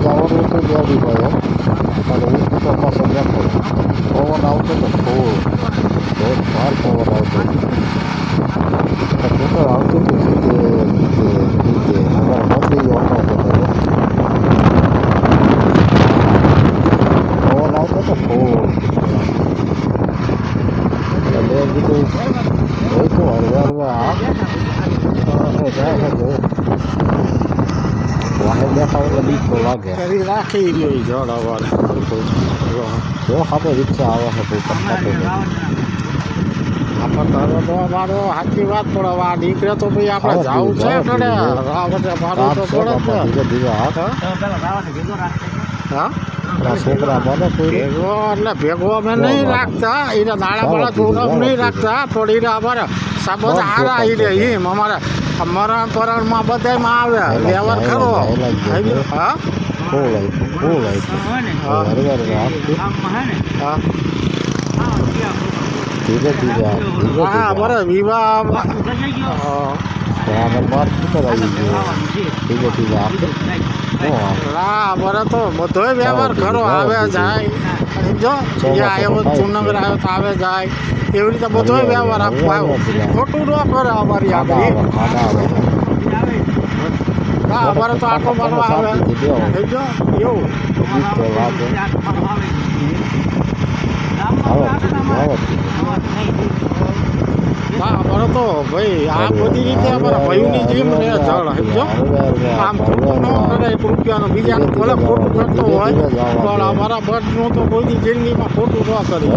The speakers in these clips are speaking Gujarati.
જવાનું હતું બેડી ભાઈ અને હું ચોમાસો બેઠો પવન આવતો તો ફૂલ બહુ ભાર પવન આવતો ખેતર આવતું હતું સીધે સીધે સીધે અમારે બદલી ગયો હતો પવન આવતો તો ફૂલ મેં કીધું હોય તો હળવા હળવા આ જાય વાહે બેઠા એટલે બીક લાગે કરી રાખી ગઈ અવાજ જો આપણે રિક્ષા આવે છે કોઈ આપણે તારો તો મારો સાચી વાત પણ હવે આ નીકળે તો ભાઈ આપણે જવું છે જાવું રાવટે મારું તો પડે ધીરે ધીરે હાથ હા આપણા છોકરા ભેગો એટલે ભેગો અમે નહીં રાખતા. એને બાળા ચાલો, છોકરા નહીં રાખતા પણ એને અમારે બસ, હારા એને એમ અમારે મરણ પરણમાં બધામાં આવે. વ્યવહાર ખરો. હા? ધીરે ધીરે હા બરાબર વિવાહ હા. બરાબર માર આવી ગયો. આપે. બરાબર તો બધોય વ્યવહાર ખરો આવે જાય. જો આવ્યો ચાલો, આવ્યો તો આવે જાય. એવી રીતે બધોય વ્યવહાર હવે, આવ્યો ખોટું ન કરે અમારી આપણી આવે આવે. હા અમારે તો આટો મારવા આવે. એવું. બીક તો ભાઈ આ બધી રીતે અમારા ભાઈઓની જેમ રહે જળ સમજો? આમ ખોટું ન કરે એક રૂપિયાનો બીજાનું ભલે ખોટું કરતો હોય પણ અમારા બટનું તો કોઈની જિંદગીમાં ખોટું ન કરી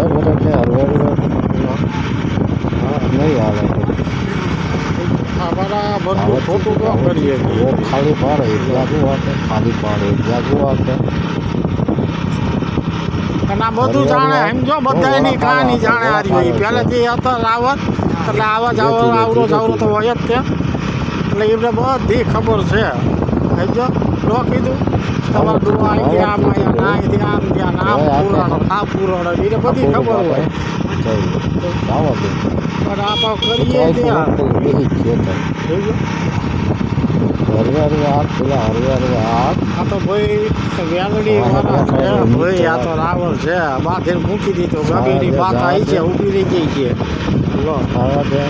અમારા બટનું ખોટું ન કરીએ. ખાલી પાડે જાગુ આપે ખાલી પાડે જાગુ આપે અને આ બધું જાણે સમજો બધા એની કહાની જાણે હારી રહ્યું એ પહેલેથી હતા રાવત એટલે આવા જ આવરો આવરો તો હોય જ તે એટલે એમને બધી ખબર છે. સમજો નો કીધું તમારે ડોવા અહીંથી આમ અહીંયા ના અહીંથી આમ ત્યાં આમ પુરાણો આ પુરાણો એને બધી ખબર હોય પણ આપણે કરીએ ત્યાં જ? હરવે હરવે હાથ પેલા હરવે હરવે હાથ આ તો ભાઈ વેલડી છે ભાઈ આ તો રાવણ છે બાંધીને મૂકી દીધો ગમીની વાત આવી છે ઊભી રહી ગઈ છે લો ખાવા દે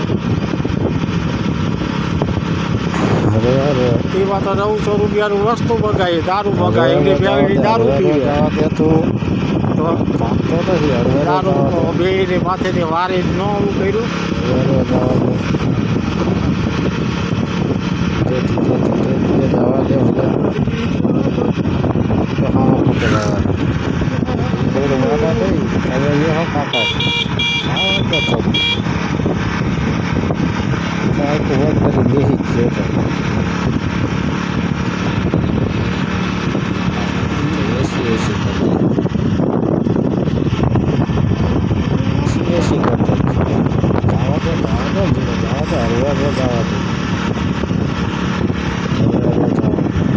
હરવે એમાં તો નવસો રૂપિયાનું વસ્તુ મગાવી દારૂ એની બેવડી દારૂ પીવે. તું. દારૂ જવા દે. બે ને માથેથી વારી ન ઓલું કર્યું. Thank હરવે જવા દે જવા દે જવા દે કોઈ માતા થઈ હવે એ હો કાકા હા તો તો કાંઈક વધ કરી બેસી જ છે તો એસી એસી કરતા એસી એસી કરતા જવા દે જવા દે ધીરે જવા દે હરવે હરવે જવા દે હરવે હરવે જવા દે ધીરે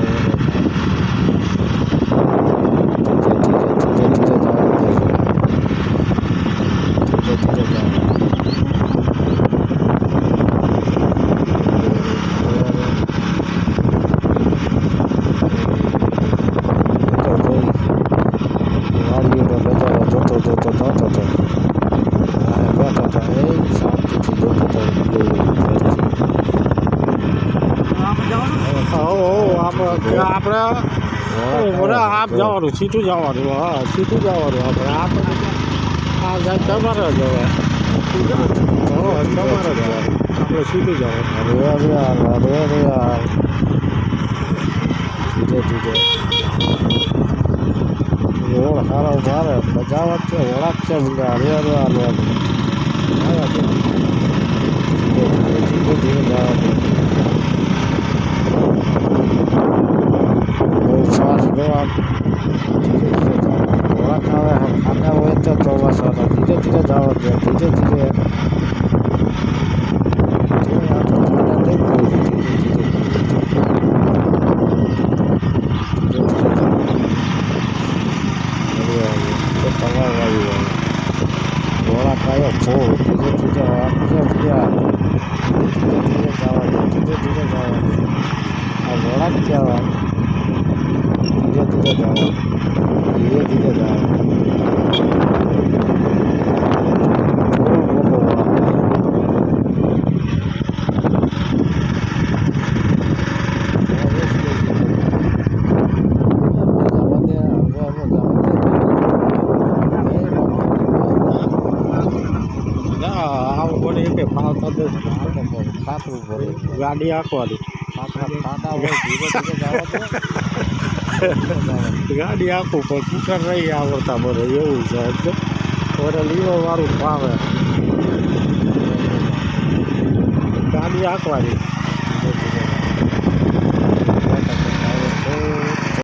ધીરે ધીરે ધીરે જવા દે ધીરે ધીરે જવા દે જોતો જોતો જોતો હતો બેઠો હતો એ શાંતિથી જોતો હતો હો આપણે આપ જવાનું સીધું જવાનું હા સીધું જવાનું આપણે. આપ આ જાય તમારે જ હવે. તમારે જ આપણે સીધું જવાનું. હરવે હરવે હાલ ધીરે ધીરે રોડ સારો મજા જ છે વળાક છે હાલવા દે જવા દે ધીરે ધીરે ધીરે ધીરે જવા દે બહુ આમ ખાના હોય તો ચોમાસાના ધીરે ધીરે જવા દે ધીરે ધીરે નહીં કોઈ ધીરે ધીરે ધીરે ધીરે ધીરે. ધીરે જવા દે ધીરે ધીરે જવા દે આ વળાક કહેવાય. ધીરે ધીરે જવાનું ધીરે ધીરે જવાનું થોડો મોટો વળાંક આવે. ના આવું બોલે તો દે સાતરું ભરે ગાડી દે ગાડી આખું પણ સ્કૂટર નહીં આવડતા મને એવું છે. સમજો મને લીવો વાળું ભાવે ગાડી આંકવાની